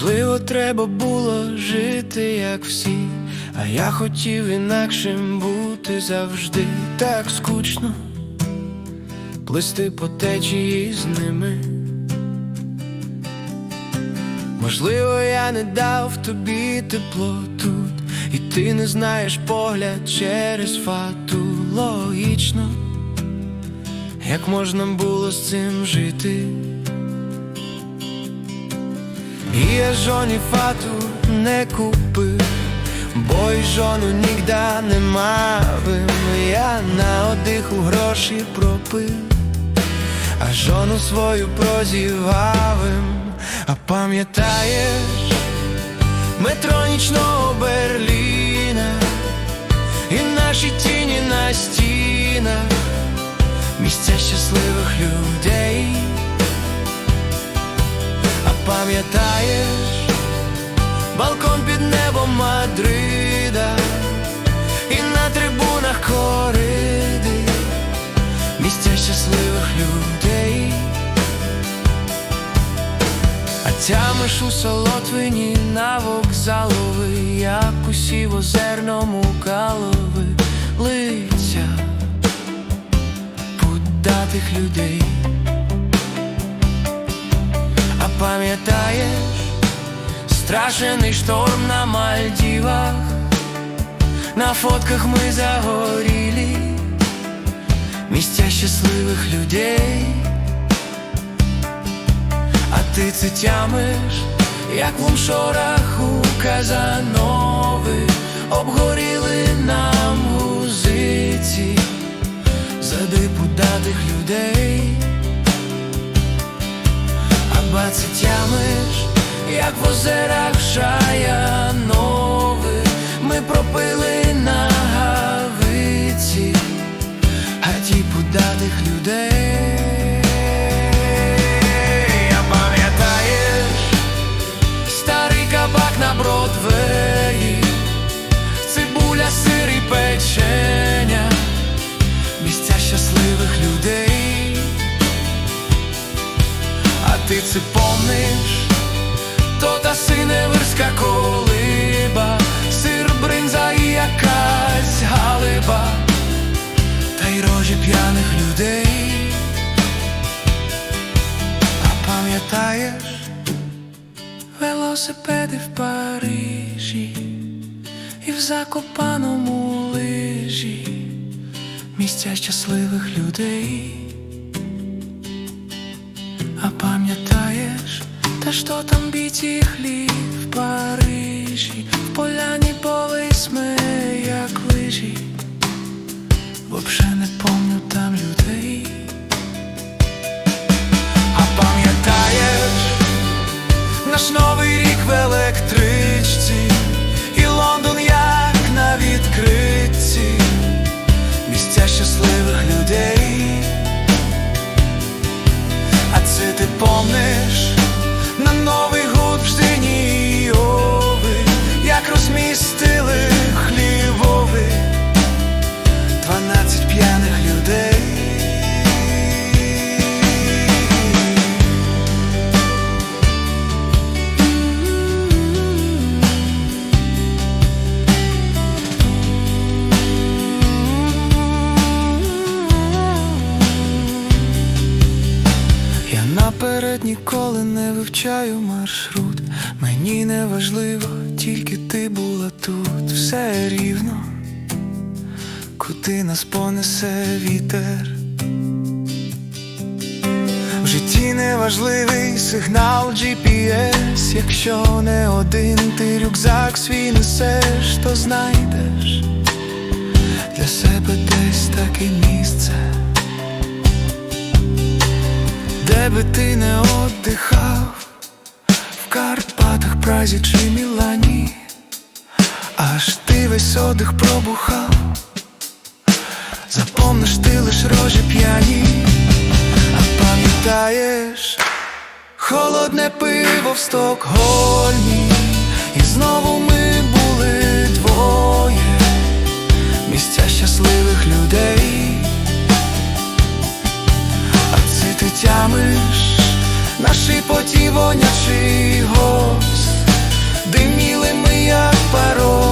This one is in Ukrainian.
Можливо, треба було жити, як всі, а я хотів інакшим бути завжди так скучно, плисти по течії з ними. Можливо, я не дав тобі тепло тут, і ти не знаєш погляд через фату логічно, як можна було з цим жити. І я жоні фату не купив, бо й жону нігда не мавим. Я на одиху гроші пропив, а жону свою прозівавим. А пам'ятаєш метро нічного пам'ятаєш балкон під небом Мадрида і на трибунах кориди місця щасливих людей. А тямиш у солотвині на вокзаловий, як усі в озерному калови лиця податих людей. Пам'ятаєш страшений шторм на Мальдівах, на фотках ми загорілі, місця щасливих людей. А ти це тямиш, як в умшорах у Казанови. Обгоріли нам гузиці зади податих людей. Тямиш, як в озерах Шаянови ти помниш, то та синеверська колиба, сир, бринза і якась галиба, та й рожі п'яних людей. А пам'ятаєш велосипеди в Парижі і в Закопаному лижі, місця щасливих людей. Та що там біті хліб в Парижі, в поляні повись ми, як лижі, ніколи не вивчаю маршрут. Мені не важливо, тільки ти була тут, все рівно, куди нас понесе вітер. В житті не важливий сигнал GPS, якщо не один ти рюкзак свій несеш, то знайдеш для себе десь таке місце. Де ти не оддихав, в Карпатах, Празі чи Мілані, аж ти весь одих пробухав, запомниш ти лиш рожі п'яні, а пам'ятаєш холодне пиво в Стокгольмі, і знову ми були двоє, місця щасливих людей. А наші потівонячий гость, гос, диміли ми, як паро.